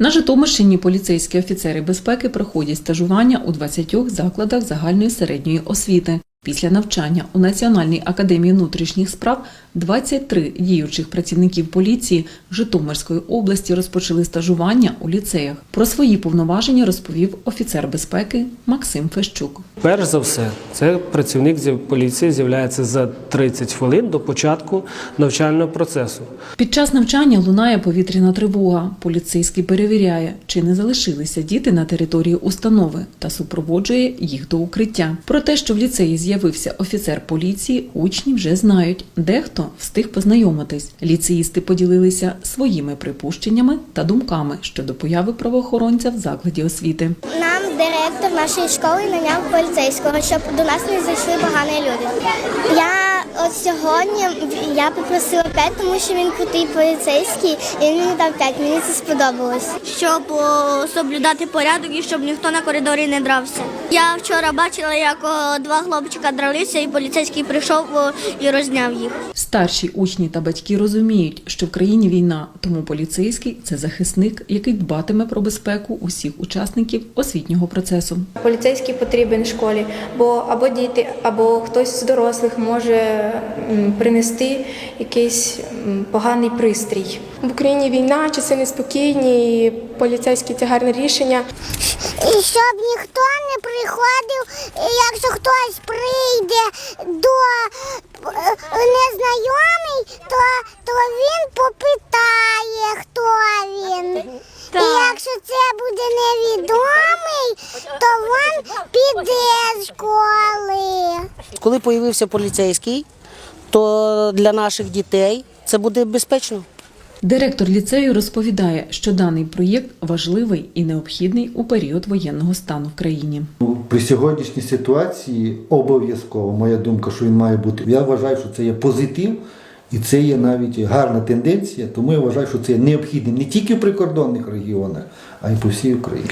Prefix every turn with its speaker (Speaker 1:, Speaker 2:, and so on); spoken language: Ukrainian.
Speaker 1: На Житомирщині поліцейські офіцери безпеки проходять стажування у 20 закладах загальної середньої освіти. Після навчання у Національній академії внутрішніх справ 23 діючих працівників поліції Житомирської області розпочали стажування у ліцеях. Про свої повноваження розповів офіцер безпеки Максим Фещук.
Speaker 2: Перш за все, це працівник поліції з'являється за 30 хвилин до початку навчального процесу.
Speaker 1: Під час навчання лунає повітряна тривога. Поліцейський перевіряє, чи не залишилися діти на території установи та супроводжує їх до укриття. Про те, що в ліцеї з'явився офіцер поліції, учні вже знають. Дехто встиг познайомитись. Ліцеїсти поділилися своїми припущеннями та думками щодо появи правоохоронця в закладі освіти.
Speaker 3: Нам директор нашої школи наняв поліцейського, щоб до нас не зайшли погані люди. Я от сьогодні я попросила 5, тому що він крутий поліцейський, і він мені дав 5. Мені це сподобалось.
Speaker 4: щоб о, соблюдати порядок і щоб ніхто на коридорі не дрався. Я вчора бачила, як о, два хлопчика дралися, і поліцейський прийшов о, і розняв їх.
Speaker 1: Старші учні та батьки розуміють, що в країні війна, тому поліцейський це захисник, який дбатиме про безпеку усіх учасників освітнього процесу.
Speaker 5: Поліцейський потрібен школі, бо або діти, або хтось з дорослих може принести якийсь поганий пристрій.
Speaker 6: В Україні війна, часи неспокійні, і поліцейські це гарне рішення.
Speaker 3: І щоб ніхто не приходив, якщо хтось прийде до е, незнайомий, то, то він попитає, хто він. І якщо це буде невідомий, то він піде з школи.
Speaker 7: Коли появився поліцейський, то для наших дітей це буде безпечно.
Speaker 1: Директор ліцею розповідає, що даний проєкт важливий і необхідний у період воєнного стану в країні.
Speaker 8: При сьогоднішній ситуації обов'язково моя думка, що він має бути. Я вважаю, що це є позитив, і це є навіть гарна тенденція. Тому я вважаю, що це є необхідним не тільки в прикордонних регіонах, а й по всій Україні.